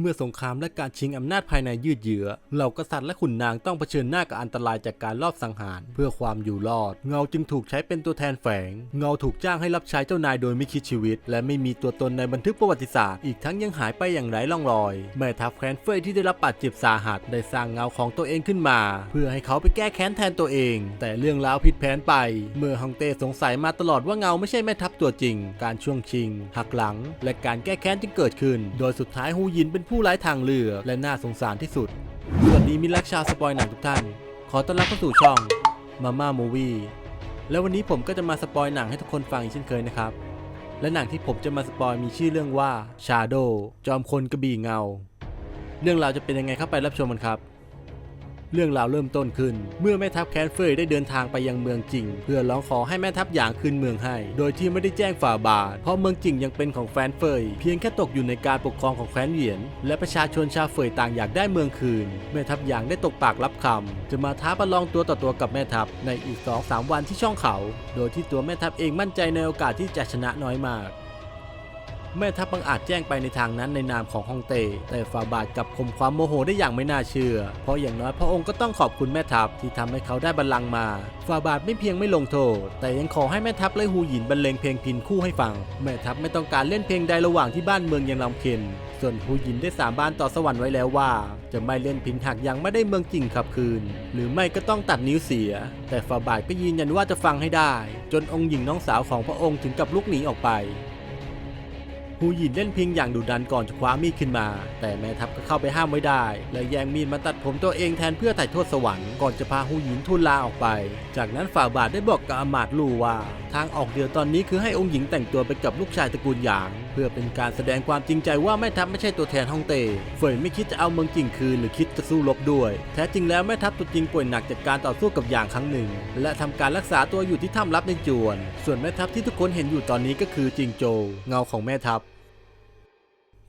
เมื่อสงครามและการชิงอำนาจภายในยืดเยื้อเหล่ากษัตริย์และขุนนางต้องเผชิญหน้ากับอันตรายจากการลอบสังหาร เพื่อความอยู่รอด เงาจึงถูกใช้เป็นตัวแทนแฝง เงาถูกจ้างให้รับใช้เจ้านายโดยไม่คิดชีวิต และไม่มีตัวตนในบันทึกประวัติศาสตร์ อีกทั้งยังหายไปอย่างไร้ร่องรอย แม่ทัพแคนเฟยที่ได้รับบาดเจ็บสาหัส ได้สร้างเงาของตัวเองขึ้นมา เพื่อให้เขาไปแก้แค้นแทนตัวเอง แต่เรื่องราวผิดแผนไป เมื่อฮังเต้สงสัยมาตลอดว่าเงาไม่ใช่แม่ทัพตัวจริง การช่วงชิง หักหลัง และการแก้แค้นจึงเกิดขึ้น โดยสุดท้ายฮูยินเป็นผู้ไร้ทางเลือกและน่าสงสารที่สุด สวัสดีมิตรรักชาวสปอยหนังทุกท่าน ขอต้อนรับเข้าสู่ช่องมาม่ามูวี่และวันนี้ผมก็จะมาสปอยหนังให้ทุกคนฟังอีกเช่นเคยนะครับ และหนังที่ผมจะมาสปอยมีชื่อเรื่องว่า Shadow จอมคนกระบี่เงา เรื่องราวจะเป็นยังไงเข้าไปรับชมกันครับ เรื่องราวเริ่มต้นขึ้น เมื่อแม่ทัพแคนเฟยได้เดินทางไปยังเมืองจิง เพื่อร้องขอให้แม่ทัพหยางคืนเมืองให้ โดยที่ไม่ได้แจ้งฝ่าบาท เพราะเมืองจิงยังเป็นของแฟนเฟย เพียงแค่ตกอยู่ในการปกครองของแคว้นเหวียน และประชาชนชาวเฟยต่างอยากได้เมืองคืน แม่ทัพหยางได้ตกปากรับคำจะมาท้าประลองตัวต่อตัวกับแม่ทัพในอีก2-3วันที่ช่องเขา โดยที่ตัวแม่ทัพเองมั่นใจในโอกาสที่จะชนะน้อยมาก แม่ทัพบังอาจแจ้งไปในทางนั้นในนามของฮ่องเต้แต่ฝ่าบาทกับข่มความโมโหได้อย่างไม่น่าเชื่อ เพราะอย่างน้อยพระองค์ก็ต้องขอบคุณแม่ทัพที่ทำให้เขาได้บัลลังก์มา ฝ่าบาทไม่เพียงไม่ลงโทษ แต่ยังขอให้แม่ทัพและฮูหยินบรรเลงเพลงพินคู่ให้ฟัง แม่ทัพไม่ต้องการเล่นเพลงใดระหว่างที่บ้านเมืองยังลำเค็นส่วนฮูยินได้สาบานต่อสวรรค์ไว้แล้วว่า จะไม่เล่นพินหากยังไม่ได้เมืองจริงขับคืน หรือไม่ก็ต้องตัดนิ้วเสีย แต่ฝ่าบาทก็ยืนยันว่าจะฟังให้ได้ จนองค์หญิงน้องสาวของพระองค์ถึงกับลุกหนีออกไป ฮูหยินเล่นพิงอย่างดุดันก่อนจะคว้ามีดขึ้นมา แต่แม่ทัพก็เข้าไปห้ามไว้ได้ และแย่งมีดมาตัดผมตัวเองแทนเพื่อไถ่โทษสวรรค์ก่อนจะพาฮูหยินทูลลาออกไป จากนั้นฝ่าบาทได้บอกกับอมาตลู่ว่า ทางออกเดียวตอนนี้คือให้องค์หญิงแต่งตัวไปกับลูกชายตระกูลหยาง พื่อเป็นการแสดงความจริงใจว่าแม่ทัพไม่ใช่ตัวแทนฮ่องเต้เฟยไม่คิดจะเอาเมืองจิงคืนหรือคิดจะสู้รบด้วย แท้จริงแล้วแม่ทัพตัวจริงป่วยหนักจากการต่อสู้กับหยางครั้งหนึ่ง และทำการรักษาตัวอยู่ที่ถ้ำลับในจวน ส่วนแม่ทัพที่ทุกคนเห็นอยู่ตอนนี้ก็คือจิงโจวเงาของแม่ทัพ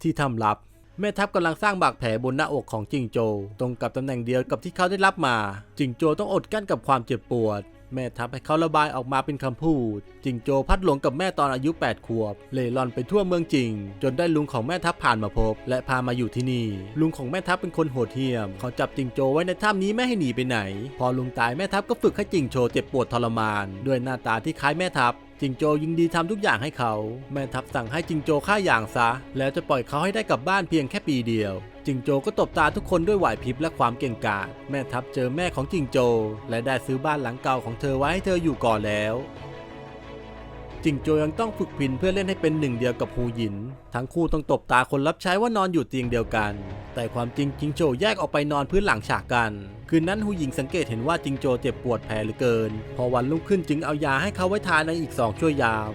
ที่ถ้ำลับแม่ทัพกำลังสร้างบาดแผลบนหน้าอกของจิงโจวตรงกับตำแหน่งเดียวกับที่เขาได้รับมา จิงโจวต้องอดกั้นกับความเจ็บปวด แม่ทัพให้เขาระบายออกมาเป็นคำพูด จิงโจพัดหลงกับแม่ตอนอายุ 8 ขวบ เล่ร่อนไปทั่วเมืองจิง จนได้ลุงของแม่ทัพผ่านมาพบ และพามาอยู่ที่นี่ ลุงของแม่ทัพเป็นคนโหดเหี้ยม เขาจับจิงโจไว้ในถ้ำนี้ไม่ให้หนีไปไหน พอลุงตายแม่ทัพก็ฝึกให้จิงโจเจ็บปวดทรมาน ด้วยหน้าตาที่คล้ายแม่ทัพ จิงโจยิงดีทำทุกอย่างให้เขา แม่ทัพสั่งให้จิงโจฆ่าอย่างซะ แล้วจะปล่อยเขาให้ได้กลับบ้านเพียงแค่ปีเดียว จิงโจก็ตบตาทุกคนด้วยไหวพริบและความเก่งกาจแม่ทัพเจอแม่ของจิงโจ และได้ซื้อบ้านหลังเก่าของเธอไว้ให้เธออยู่ก่อนแล้ว จิงโจยังต้องฝึกพินเพื่อเล่นให้เป็นหนึ่งเดียวกับฮูหยิน ทั้งคู่ต้องตบตาคนรับใช้ว่านอนอยู่เตียงเดียวกัน แต่ความจริงจิงโจแยกออกไปนอนพื้นหลังฉากกัน คืนนั้นฮูหยิงสังเกตเห็นว่าจิงโจเจ็บปวดแผลเหลือเกิน พอวันรุ่งขึ้นจึงเอายาให้เขาไว้ทานในอีกสองช่วยยาม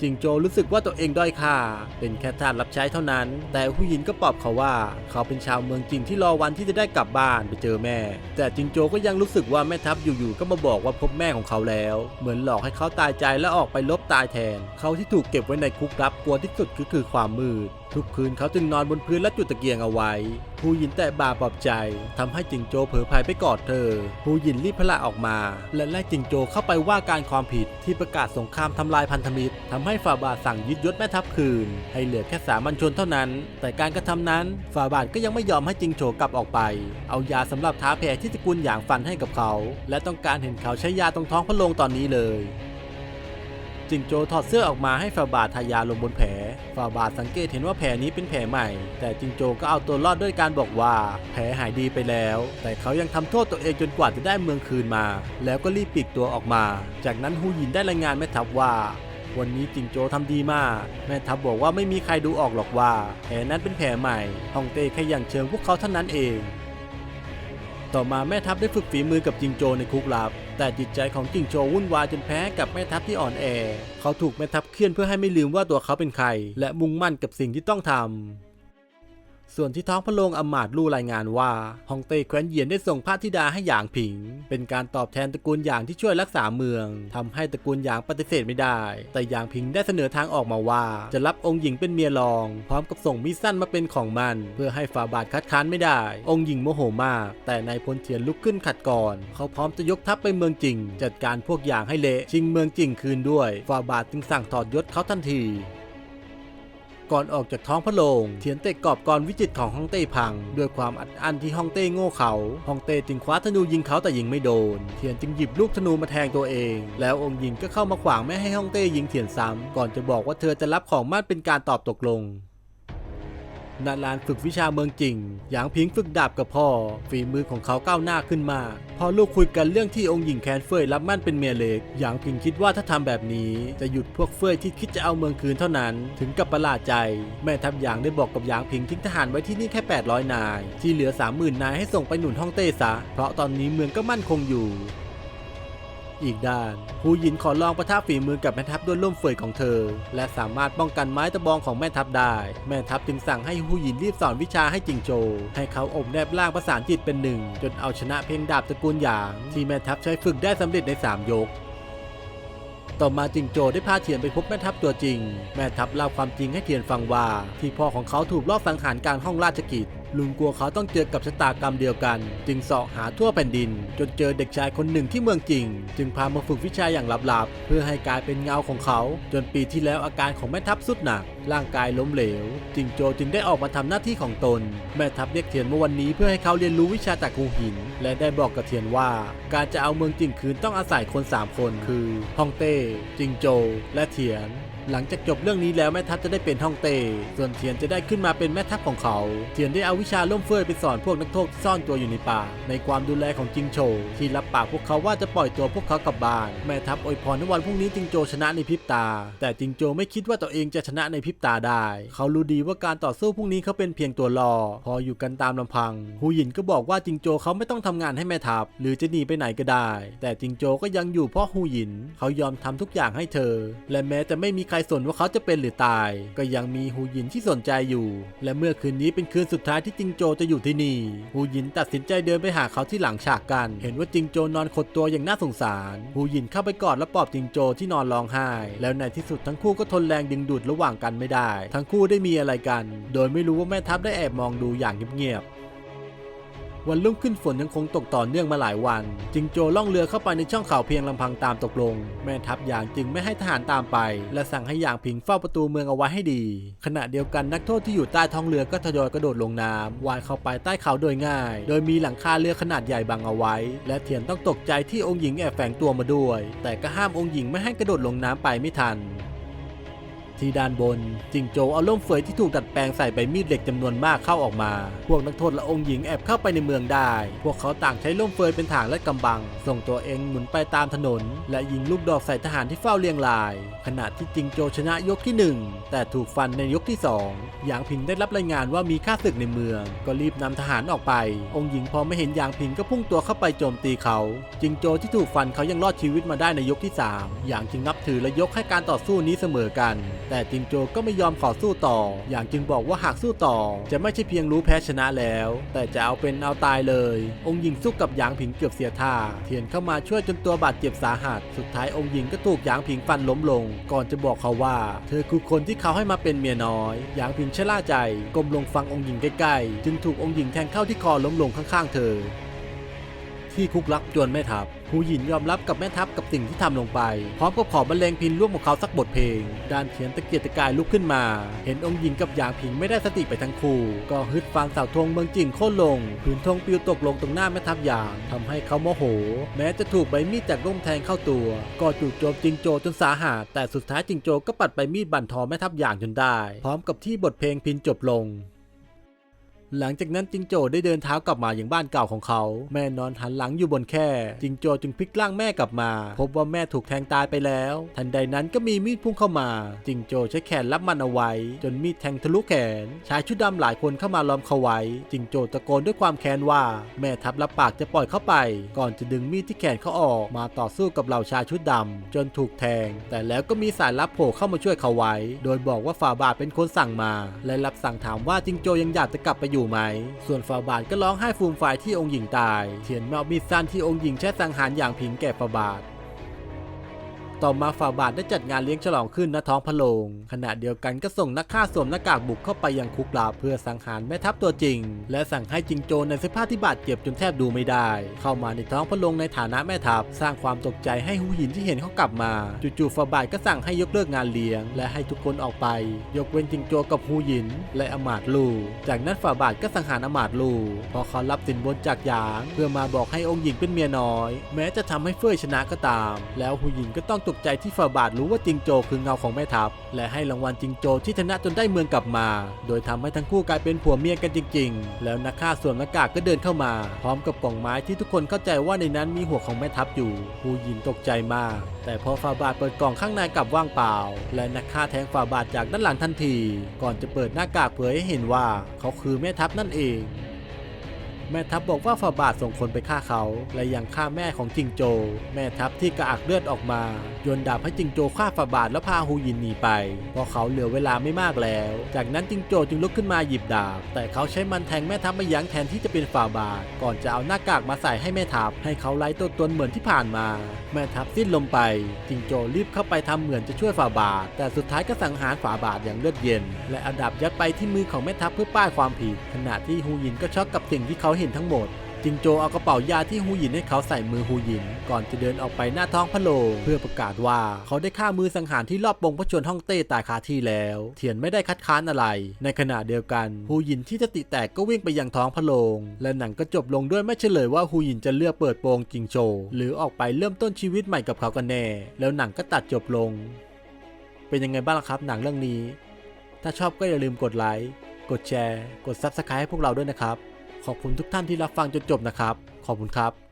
จิงโจรู้สึกว่าตัวเองด้อยค่า เป็นแค่ทาสรับใช้เท่านั้น แต่ผู้หญิงก็ปลอบเขาว่า เขาเป็นชาวเมืองจีนที่รอวันที่จะได้กลับบ้านไปเจอแม่ แต่จิงโจก็ยังรู้สึกว่าแม่ทัพอยู่ๆก็มาบอกว่าพบแม่ของเขาแล้ว เหมือนหลอกให้เขาตายใจและออกไปลบตายแทน เขาที่ถูกเก็บไว้ในคุกลับกลัวที่สุดก็คือความมืด ทุกคืนเขาจึงนอนบนพื้นและจุดตะเกียงเอาไว้ ผู้หญินแต่บ่าปลอบใจทำให้จิงโจเผลอภัยไปกอดเธอ ผู้หญินรีบพละออกมา และไล่จิงโจเข้าไปว่าการความผิดที่ประกาศสงครามทำลายพันธมิตรทำให้ฝ่าบาทสั่งยึดยศแม่ทัพคืน ให้เหลือแค่สามัญชนเท่านั้น แต่การกระทำนั้นฝ่าบาทก็ยังไม่ยอมให้จิงโจกลับออกไป เอายาสำหรับท้าแผลที่ตระกูลหยางฟันให้กับเขา และต้องการเห็นเขาใช้ยาตรงท้องพระโรงตอนนี้เลย จิงโจถอดเสื้อออกมาให้ฟาบาททายาลงบนแผลฟาบาทสังเกตเห็นว่าแผลนี้เป็นแผลใหม่ แต่จิงโจก็เอาตัวรอดด้วยการบอกว่า แผลหายดีไปแล้ว แต่เขายังทำโทษตัวเองจนกว่าจะได้เมืองคืนมา แล้วก็รีบปลีกตัวออกมา จากนั้นฮูยินได้รายงานแม่ทัพว่าวันนี้จิงโจทำดีมาก แม่ทัพบอกว่าไม่มีใครดูออกหรอกว่าแผลนั้นเป็นแผลใหม่ฮ่องเต้แค่อย่างเชิงพวกเขาเท่านั้นเอง ต่อมาแม่ทัพได้ฝึกฝีมือกับจิงโจในคุกลับ แต่จิตใจของจิงโจวุ่นวายจนแพ้กับแม่ทัพที่อ่อนแอ เขาถูกแม่ทัพเคี่ยนเพื่อให้ไม่ลืมว่าตัวเขาเป็นใคร และมุ่งมั่นกับสิ่งที่ต้องทำ ส่วนที่ท้องพระโรงอมาตลู่รายงานว่าฮองเต้แคว้นเหยียนได้ส่งพระธิดาให้หยางผิง เป็นการตอบแทนตระกูลหยางที่ช่วยรักษาเมืองทำให้ตระกูลหยางปฏิเสธไม่ได้ แต่หยางผิงได้เสนอทางออกมาว่า จะรับองค์หญิงเป็นเมียรอง พร้อมกับส่งมีดสั้นมาเป็นของมัน เพื่อให้ฝ่าบาทคัดค้านไม่ได้ องค์หญิงโมโหมาก แต่นายพลเทียนลุกขึ้นขัดก่อน เขาพร้อมจะยกทัพไปเมืองจริง จัดการพวกหยางให้เละชิงเมืองจริงคืนด้วยฝ่าบาทจึงสั่งถอดยศเขาทันที ก่อนออกจากท้องพระโรงเทียนเตะกอบกรวิจิตของฮ่องเต้พัง ด้วยความอัดอั้นที่ฮ่องเต้โง่เขาฮ่องเต้จึงคว้าธนูยิงเขาแต่ยิงไม่โดน เทียนจึงหยิบลูกธนูมาแทงตัวเอง แล้วองค์หญิงก็เข้ามาขวางไม่ให้ฮ่องเต้ยิงเทียนซ้ำก่อนจะบอกว่าเธอจะรับของมั่นเป็นการตอบตกลง ณลานฝึกวิชาเมืองจริง หยางพิงฝึกดาบกับพ่อ ฝีมือของเขาก้าวหน้าขึ้นมา พอลูกคุยกันเรื่องที่องค์หญิงแคนเฟยรับมั่นเป็นเมียเล็ก หยางพิงคิดว่าถ้าทำแบบนี้ จะหยุดพวกเฟยที่คิดจะเอาเมืองคืนเท่านั้น ถึงกับประหลาดใจ แม่ทัพหยางได้บอกกับหยางพิงทิ้งทหารไว้ที่นี่แค่ 800 นาย ที่เหลือ 30,000 นายให้ส่งไปหนุนฮ่องเต้ซะ เพราะตอนนี้เมืองก็มั่นคงอยู่ อีกด้านหูหยินขอลองประทับฝีมือกับแม่ทัพด้วยล่มเฟยของเธอ และสามารถป้องกันไม้ตะบองของแม่ทัพได้ แม่ทัพจึงสั่งให้หูหยินรีบสอนวิชาให้จิงโจ ให้เขาอบแนบร่างประสานจิตเป็นหนึ่ง จนเอาชนะเพียงดาบตระกูลหยาง ที่แม่ทัพใช้ฝึกได้สำเร็จใน 3 ยกต่อมาจิงโจได้พาเทียนไปพบแม่ทัพตัวจริง แม่ทัพเล่าความจริงให้เทียนฟังว่า ที่พ่อของเขาถูกลอบสังหารกลางห้องราชกิจ ลุงกลัวเขาต้องเจอกับชะตากรรมเดียวกัน จึงเสาะหาทั่วแผ่นดิน จนเจอเด็กชายคนหนึ่งที่เมืองจริง จึงพามาฝึกวิชาอย่างลับๆ เพื่อให้กลายเป็นเงาของเขา จนปีที่แล้วอาการของแม่ทัพสุดหนัก ร่างกายล้มเหลว จิงโจจึงได้ออกมาทำหน้าที่ของตน แม่ทัพเรียกเทียนเมื่อวันนี้เพื่อให้เขาเรียนรู้วิชาจากงูหิน และได้บอกกับเทียนว่า การจะเอาเมืองจริงคืนต้องอาศัยคนสามคน คือฮองเต้จิงโจ และเทียน หลังจากจบเรื่องนี้แล้วแม่ทัพจะได้เป็นฮ่องเต้ส่วนเทียนจะได้ขึ้นมาเป็นแม่ทัพของเขา เทียนได้เอาวิชาล่มเฟื่อยไปสอนพวกนักโทษที่ซ่อนตัวอยู่ในป่า ในความดูแลของจิงโฉที่รับปากพวกเขาว่าจะปล่อยตัวพวกเขากลับบ้าน แม่ทัพอวยพรในวันพรุ่งนี้จิงโจชนะในพริบตา แต่จิงโจไม่คิดว่าตัวเองจะชนะในพริบตาได้ เขารู้ดีว่าการต่อสู้พรุ่งนี้เขาเป็นเพียงตัวรอ พออยู่กันตามลำพัง ฮูหยินก็บอกว่าจิงโจเขาไม่ต้องทำงานให้แม่ทัพ หรือจะหนีไปไหนก็ได้ แต่จิงโจก็ยังอยู่เพราะฮูหยิน เขายอมทำทุกอย่างให้เธอ และแม้จะไม่มีใครสนว่าเขาจะเป็นหรือตาย ก็ยังมีฮูยินที่สนใจอยู่ และเมื่อคืนนี้เป็นคืนสุดท้ายที่จิงโจจะอยู่ที่นี่ฮูยินตัดสินใจเดินไปหาเขาที่หลังฉากกัน เห็นว่าจิงโจนอนขดตัวอย่างน่าสงสารฮูยินเข้าไปกอดและปลอบจิงโจที่นอนร้องไห้ แล้วในที่สุดทั้งคู่ก็ทนแรงดึงดูดระหว่างกันไม่ได้ ทั้งคู่ได้มีอะไรกัน โดยไม่รู้ว่าแม่ทัพได้แอบมองดูอย่างเงียบๆ วันรุ่งขึ้นฝนยังคงตกต่อเนื่องมาหลายวันจิงโจล่องเรือเข้าไปในช่องเขาเพียงลำพังตามตกลง แม่ทัพยางจึงไม่ให้ทหารตามไป และสั่งให้ยางผิงเฝ้าประตูเมืองเอาไว้ให้ดี ขณะเดียวกันนักโทษที่อยู่ใต้ท้องเรือก็ทยอยกระโดดลงน้ำว่ายเข้าไปใต้เขาโดยง่าย โดยมีหลังคาเรือขนาดใหญ่บังเอาไว้ และเทียนต้องตกใจที่องค์หญิงแอบแฝงตัวมาด้วย แต่ก็ห้ามองค์หญิงไม่ให้กระโดดลงน้ำไปไม่ทัน ที่ด้านบนจิงโจเอาล่มเฟยที่ถูกดัดแปลงใส่ใบมีดเหล็กจำนวนมากเข้าออกมา พวกนักโทษและองค์หญิงแอบเข้าไปในเมืองได้ พวกเขาต่างใช้ล่มเฟยเป็นถางและกำบัง ส่งตัวเองหมุนไปตามถนน และยิงลูกดอกใส่ทหารที่เฝ้าเรียงราย ขณะที่จิงโจชนะยกที่ 1 แต่ถูกฟันในยกที่ 2 หยางพิงได้รับรายงานว่ามีข้าศึกในเมือง ก็รีบนำทหารออกไป องค์หญิงพอไม่เห็นหยางพิงก็พุ่งตัวเข้าไปโจมตีเขา จิงโจที่ถูกฟันเขายังรอดชีวิตมาได้ในยกที่สามหยางจึงนับถือและยกให้การต่อสู้นี้เสมอกันแต่จิงโจก็ไม่ยอมขอสู้ต่อ อย่างจึงบอกว่าหากสู้ต่อ จะไม่ใช่เพียงรู้แพ้ชนะแล้ว แต่จะเอาเป็นเอาตายเลย องค์หญิงสู้กับหยางผิงเกือบเสียท่า เทียนเข้ามาช่วยจนตัวบาดเจ็บสาหัส สุดท้ายองค์หญิงก็ถูกหยางผิงฟันล้มลง ก่อนจะบอกเขาว่า เธอคือคนที่เขาให้มาเป็นเมียน้อย หยางผิงชะล่าใจก้มลงฟังองค์หญิงใกล้ๆ จึงถูกองค์หญิงแทงเข้าที่คอล้มลงข้างๆเธอ ที่คุกลักจวนแม่ทัพหูหยินยอมรับกับแม่ทัพกับสิ่งที่ทำลงไป พร้อมกับขอบรรเลงพินร่วมกับเขาสักบทเพลง ด้านเทียนตะเกียกตะกายลุกขึ้นมา เห็นองค์หญิงกับหยางผิงไม่ได้สติไปทั้งคู่ ก็ฮึดฟังเสาธงเมืองจิงโค่นลงผืนธงปลิวตกลงตรงหน้าแม่ทัพหยางทำให้เขาโมโห แม้จะถูกใบมีดจากร่มแทงเข้าตัว ก็จู่โจมจิงโจจนสาหัสแต่สุดท้ายจิงโจก็ปัดใบมีดบั่นทอแม่ทัพหยางจนได้ พร้อมกับที่บทเพลงพินจบลง หลังจากนั้นจิงโจ้ได้เดินเท้ากลับมาอย่างบ้านเก่าของเขา แม่นอนหันหลังอยู่บนแคร่จิงโจ้จึงพลิกร่างแม่กลับมา พบว่าแม่ถูกแทงตายไปแล้ว ทันใดนั้นก็มีมีดพุ่งเข้ามา จิงโจ้ใช้แขนรับมันเอาไว้ จนมีดแทงทะลุแขน ชายชุดดำหลายคนเข้ามาล้อมเขาไว้ จิงโจ้ตะโกนด้วยความแค้นว่า แม่ทับรับปากจะปล่อยเขาไป ก่อนจะดึงมีดที่แขนเขาออก มาต่อสู้กับเหล่าชายชุดดำจนถูกแทง แต่แล้วก็มีสายลับโผล่เข้ามาช่วยเขาไว้ โดยบอกว่าฝ่าบาทเป็นคนสั่งมา และรับสั่งถามว่าจิงโจยังอยากจะกลับไปอยู่ไหม ส่วนฝ่าบาทก็ร้องไห้ฟูมฟายที่องค์หญิงตาย เทียนเมามีดสั้นที่องค์หญิงใช้สังหารอย่างผิงแก่ฝ่าบาท ต่อมาฝ่าบาทได้จัดงานเลี้ยงฉลองขึ้นณท้องพระโรงขณะเดียวกันก็ส่งนักฆ่าสวมหน้ากากบุกเข้าไปยังคุกลาเพื่อสังหารแม่ทัพตัวจริง และสั่งให้จิงโจในสภาพที่บาดเจ็บจนแทบดูไม่ได้ เข้ามาในท้องพระโรงในฐานะแม่ทัพสร้างความตกใจให้หูหินที่เห็นเขากลับมาจู่ๆฝ่าบาทก็สั่งให้ยกเลิกงานเลี้ยง และให้ทุกคนออกไป ยกเว้นจิงโจกับหูหิน และอมาตลู จากนั้นฝ่าบาทก็สังหารอมาตลูพราะเขารับสินบนจากหยาง เพื่อมาบอกให้องค์หญิงเป็นเมียน้อย แม้จะทำให้เฟื่อยชนะก็ตาม แล้วหูหยินก็ต้องตกใจที่ฝ่าบาทรู้ว่าจิงโจคือเงาของแม่ทัพ และให้รางวัลจิงโจที่ชนะจนได้เมืองกลับมา โดยทำให้ทั้งคู่กลายเป็นผัวเมียกันจริง ๆ แล้วนักฆ่าสวมหน้ากากก็เดินเข้ามา พร้อมกับกล่องไม้ที่ทุกคนเข้าใจว่าในนั้นมีหัวของแม่ทัพอยู่หูยินตกใจมาก แต่พอฝ่าบาทเปิดกล่องข้างในกลับว่างเปล่า และนักฆ่าแทงฝ่าบาทจากด้านหลังทันที ก่อนจะเปิดหน้ากากเผยให้เห็นว่า เขาคือแม่ทัพนั่นเอง แม่ทัพบอกว่าฝ่าบาทส่งคนไปฆ่าเขา และยังฆ่าแม่ของจิงโจ แม่ทัพที่กระอักเลือดออกมาโยนดาบให้จิงโจฆ่าฝ่าบาทแล้วพาฮูยินหนีไป เพราะเขาเหลือเวลาไม่มากแล้ว จากนั้นจิงโจจึงลุกขึ้นมาหยิบดาบ แต่เขาใช้มันแทงแม่ทัพไม่ยั้งแทนที่จะเป็นฝ่าบาท ก่อนจะเอาหน้ากากมาใส่ให้แม่ทัพให้เขาไล่ตัวตนเหมือนที่ผ่านมา แม่ทัพสิ้นลมไป จิงโจรีบเข้าไปทำเหมือนจะช่วยฝ่าบาท แต่สุดท้ายก็สังหารฝ่าบาทอย่างเลือดเย็น และอาดาบยัดไปที่มือของแม่ทัพเพื่อป้ายความผิด ขณะที่ฮูยินก็ช็อกกับสิ่งที่เขาเห็นทั้งหมดจิงโจเอากระเป๋ายาที่ฮูหยินให้เขาใส่มือฮูหยิน ก่อนจะเดินออกไปหน้าท้องพระโรงเพื่อประกาศว่าเขาได้ฆ่ามือสังหารที่รอบปงพระชนฮ่องเต้ตายคาที่แล้วเทียนไม่ได้คัดค้านอะไร ในขณะเดียวกันฮูหยินที่สติแตกก็วิ่งไปยังท้องพระโรงและหนังก็จบลงด้วยไม่เฉลยว่าฮูหยินจะเลือกเปิดโปงจิงโจ หรือออกไปเริ่มต้นชีวิตใหม่กับเขากันแน่ แล้วหนังก็ตัดจบลง เป็นยังไงบ้างละครับหนังเรื่องนี้ ถ้าชอบก็อย่าลืมกดไลค์กดแชร์ กด Subscribe ให้พวกเราด้วยนะครับ ขอบคุณทุกท่านที่รับฟังจนจบนะครับ ขอบคุณครับ